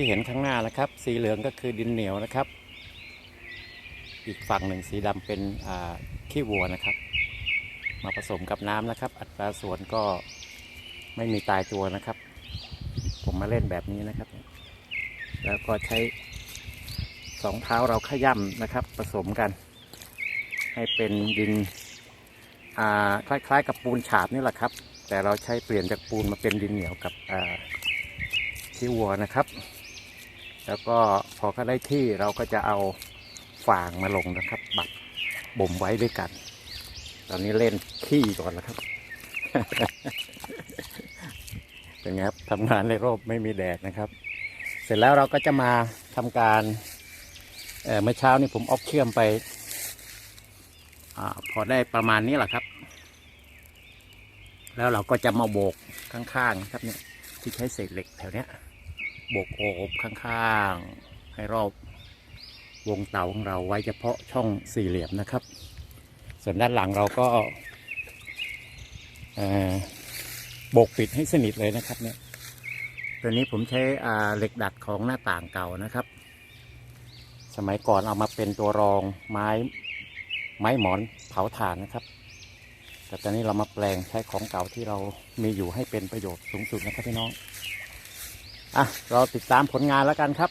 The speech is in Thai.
ที่เห็นข้างหน้านะครับ สีเหลืองก็คือดินเหนียวนะครับ อีกฝั่งหนึ่งสีดำเป็นขี้วัวนะครับ มาผสมกับน้ำนะครับ อัตราส่วนก็ไม่มีตายตัวนะครับ ผมมาเล่นแบบนี้นะครับ แล้วก็ใช้สองเท้าเราขย่ำนะครับ ผสมกัน ให้เป็นดินคล้ายๆ กับปูนฉาบนี่แหละครับ แต่เราใช้เปลี่ยนจากปูนมาเป็นดินเหนียวกับที่วัวนะครับ แล้วก็พอก็ได้ที่เราก็จะเอาฟางมาลงนะครับ บักบ่มไว้ด้วยกัน ตอนนี้เล่นขี้ก่อนแล้วครับ เป็นไงครับทำงานในร่มไม่มีแดดนะครับ เสร็จแล้วเราก็จะมาทำการเอ่เมื่อเช้านี้ผมออกเชื่อมไปอพอได้ประมาณนี้แหละครับ แล้วเราก็จะมาโบกข้างๆนะครับเนี่ยที่ใช้เศษเหล็กแถวเนี้ย บกโอบข้างๆ ให้รอบวงเตาของเราไว้เฉพาะช่องสี่เหลี่ยมนะครับ ส่วนด้านหลังเราก็โบกปิดให้สนิทเลยนะครับเนี่ยตัวนี้ผมใช้เหล็กดัดของหน้าต่างเก่านะครับ สมัยก่อนเอามาเป็นตัวรองไม้ไม้หมอนเผาถ่านนะครับ แต่ตอนนี้เรามาแปลงใช้ของเก่าที่เรามีอยู่ให้เป็นประโยชน์สูงสุดนะครับพี่น้อง อะเราติดตามผลงานแล้วกันครับ